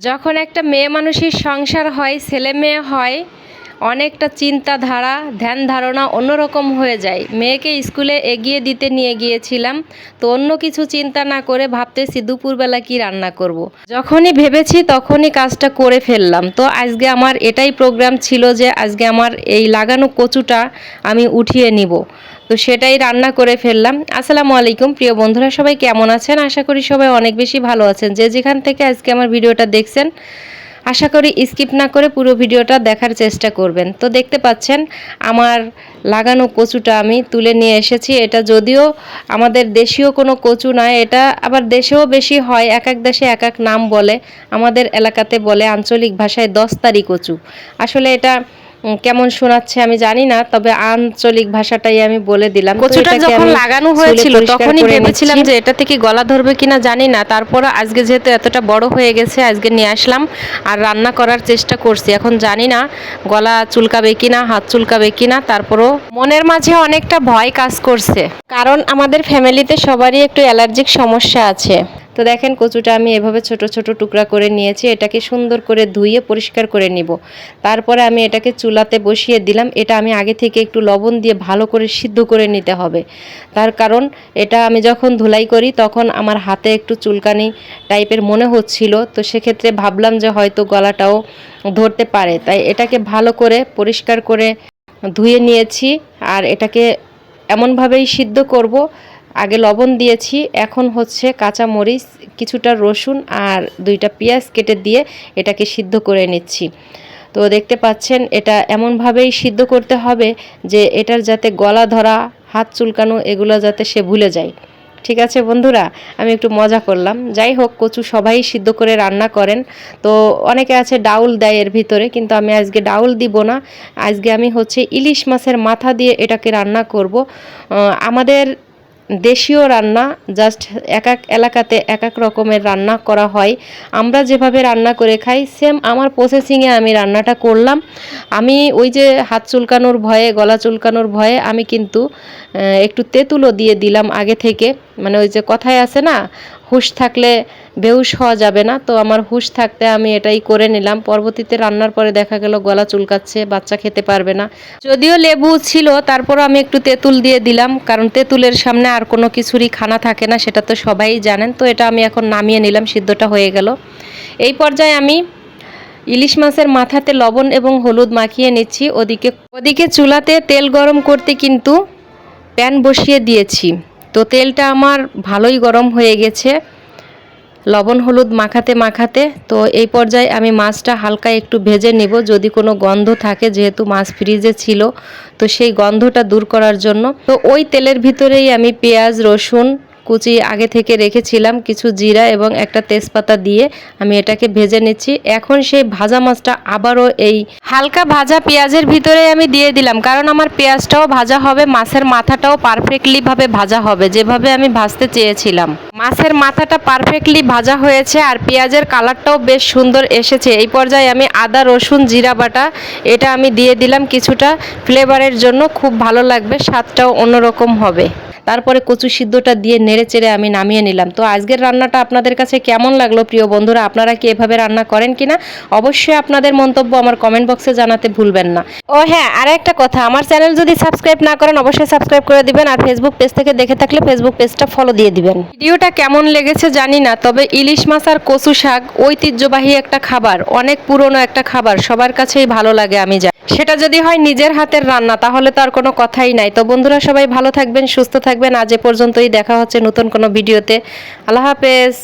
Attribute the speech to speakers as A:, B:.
A: যখন একটা মেয়ে মানুষের সংসার হয়, ছেলে মেয়ে হয়, অনেকটা চিন্তাধারা, ধ্যান ধারণা অন্যরকম হয়ে যায়। মেয়েকে স্কুলে এগিয়ে দিতে নিয়ে গিয়েছিলাম, তো অন্য কিছু চিন্তা না করে ভাবতেছি দুপুরবেলা কি রান্না করব। যখনই ভেবেছি তখনই কাজটা করে ফেললাম। তো আজকে আমার এটাই প্রোগ্রাম ছিল যে আজকে আমার এই লাগানো কচুটা আমি উঠিয়ে নিব। তো সেটাই রান্না করে ফেললাম। আসসালামু আলাইকুম, প্রিয় বন্ধুরা, সবাই কেমন আছেন? আশা করি সবাই অনেক বেশি ভালো আছেন। যে যেখান থেকে আজকে আমার ভিডিওটা দেখছেন, আশা করি স্কিপ না করে পুরো ভিডিওটা দেখার চেষ্টা করবেন। তো দেখতে পাচ্ছেন, আমার লাগানো কচুটা আমি তুলে নিয়ে এসেছি। এটা যদিও আমাদের দেশীয় কোনো কচু নয় এটা আবার দেশেও বেশি হয়, এক এক দেশে এক এক নাম বলে। আমাদের এলাকাতে বলে আঞ্চলিক ভাষায় দস্তারি কচু। আসলে এটা কেমন শোনাচ্ছে আমি জানি না তবে আঞ্চলিক ভাষাটাই আমি বলে দিলাম।
B: কচুটা যখন লাগানো হয়েছিল তখনই ভেবেছিলাম যে এটা থেকে গলা ধরবে কিনা জানি না তারপর আজকে যেহেতু এতটা বড় হয়ে গেছে আজকে নিয়ে আসলাম আর রান্না করার চেষ্টা করছি। এখন জানি না গলা চুলকাবে কিনা হাত চুলকাবে কিনা তারপরও মনের মাঝে অনেকটা ভয় কাজ করছে। কারণ আমাদের ফ্যামিলিতে সবারই একটু অ্যালার্জিক সমস্যা আছে।
A: তো দেখেন কচুটা আমি এভাবে ছোট ছোট টুকরা করে নিয়েছি, এটাকে সুন্দর করে ধুয়ে পরিষ্কার করে নিব। তারপরে আমি এটাকে চুলাতে বসিয়ে দিলাম, এটা আমি আগে থেকে একটু লবণ দিয়ে ভালো করে সিদ্ধ করে নিতে হবে। তার কারণ এটা আমি যখন ধুলাই করি তখন আমার হাতে একটু চুলকানি টাইপের মনে হচ্ছিল, তো সেক্ষেত্রে ভাবলাম যে হয়তো গলাটাও ধরতে পারে। তাই এটাকে ভালো করে পরিষ্কার করে ধুয়ে নিয়েছি, আর এটাকে এমনভাবেই সিদ্ধ করব আগে লবণ দিয়েছি, এখন হচ্ছে কাঁচা মরিচ কিছুটা রসুন আর দুইটা পেঁয়াজ কেটে দিয়ে এটাকে সিদ্ধ করে নিচ্ছি। তো দেখতে পাচ্ছেন, এটা এমনভাবেই সিদ্ধ করতে হবে যে এটার যাতে গলা ধরা, হাত চুলকানো এগুলো যাতে সে ভুলে যায়। ঠিক আছে বন্ধুরা, আমি একটু মজা করলাম। যাই হোক, কচু সবাই সিদ্ধ করে রান্না করেন। তো অনেকে আছে ডাউল দেয় এর ভিতরে, কিন্তু আমি আজকে ডাউল দিব না। আজকে আমি হচ্ছে ইলিশ মাছের মাথা দিয়ে এটাকে রান্না করব। আমাদের দেশীয় রান্না জাস্ট এক এক এলাকাতে এক এক রকমের রান্না করা হয়। আমরা যেভাবে রান্না করে খাই সেম আমার প্রসেসিংয়ে আমি রান্নাটা করলাম। আমি ওই যে হাত চুলকানোর ভয়ে, গলা চুলকানোর ভয়ে আমি কিন্তু একটু তেঁতুলও দিয়ে দিলাম আগে থেকে। মানে ওই যে কথায় আছে না হুঁশ থাকলে বেহুশ হওয়া যাবে না। তো আমার হুঁশ থাকতে আমি এটাই করে নিলাম। পরবর্তীতে রান্নার পরে দেখা গেল গলা চুলকাচ্ছে, বাচ্চা খেতে পারবে না। যদিও লেবু ছিল, তারপরও আমি একটু তেঁতুল দিয়ে দিলাম। কারণ তেঁতুলের সামনে আর কোনো কিছুরই খানা থাকে না, সেটা তো সবাই জানেন। তো এটা আমি এখন নামিয়ে নিলাম, সিদ্ধটা হয়ে গেল। এই পর্যায়ে আমি ইলিশ মাছের মাথাতে লবণ এবং হলুদ মাখিয়ে নিচ্ছি। ওদিকে ওদিকে চুলাতে তেল গরম করতে কিন্তু প্যান বসিয়ে দিয়েছি। তো তেলটা আমার ভালোই গরম হয়ে গেছে। লবণ, হলুদ মাখাতে মাখাতে। তো এই পর্যায়ে আমি মাছটা হালকা একটু ভেজে নেব। যদি কোনো গন্ধ থাকে, যেহেতু মাছ ফ্রিজে ছিল, তো সেই গন্ধটা দূর করার জন্য। তো ওই তেলের ভিতরেই আমি পেঁয়াজ, রসুন কুচি আগে থেকে রেখেছিলাম কিছু জিরা এবং একটা তেজপাতা দিয়ে আমি এটাকে ভেজে নিচ্ছি। এখন সেই ভাজা মাছটা আবারও এই হালকা ভাজা পেঁয়াজের ভিতরে আমি দিয়ে দিলাম, কারণ আমার পেঁয়াজটাও ভাজা হবে, মাছের মাথাটাও পারফেক্টলি ভাবে ভাজা হবে, যেভাবে আমি ভাজতে চেয়েছিলাম। মাছের মাথাটা পারফেক্টলি ভাজা হয়েছে আর পেঁয়াজের কালারটাও বেশ সুন্দর এসেছে। এই পর্যায়ে আমি আদা, রসুন, জিরা বাটা এটা আমি দিয়ে দিলাম, কিছুটা ফ্লেভারের জন্য খুব ভালো লাগবে, স্বাদটাও অন্যরকম হবে। তারপরে কচু সিদ্ধটা দিয়ে নেড়ে চেড়ে আমি নামিয়ে নিলাম। তো আজকের রান্নাটা আপনাদের কাছে কেমন লাগল প্রিয় বন্ধুরা? আপনারা কি এভাবে রান্না করেন কিনা? অবশ্যই আপনাদের মন্তব্য আমার কমেন্ট বক্সে জানাতে ভুলবেন না। ও হ্যাঁ আর একটা কথা, আমার চ্যানেল যদি সাবস্ক্রাইব না করেন অবশ্যই সাবস্ক্রাইব করে দিবেন আর ফেসবুক পেজ থেকে দেখে থাকলে ফেসবুক পেজটা ফলো দিয়ে দিবেন। ভিডিওটা কেমন লেগেছে জানি না, তবে ইলিশ মাছ আর কচু শাক ঐতিহ্যবাহী একটা খাবার, অনেক পুরনো একটা খাবার, সবার কাছেই ভালো লাগে আমি জানি। সেটা যদি হয় নিজের হাতের রান্না, তাহলে তো আর কোনো কথাই নাই। তো বন্ধুরা সবাই ভালো থাকবেন, সুস্থ থাকবেন। আজ এ পর্যন্তই। দেখা হচ্ছে নতুন কোনো ভিডিওতে। আল্লাহ হাফেজ।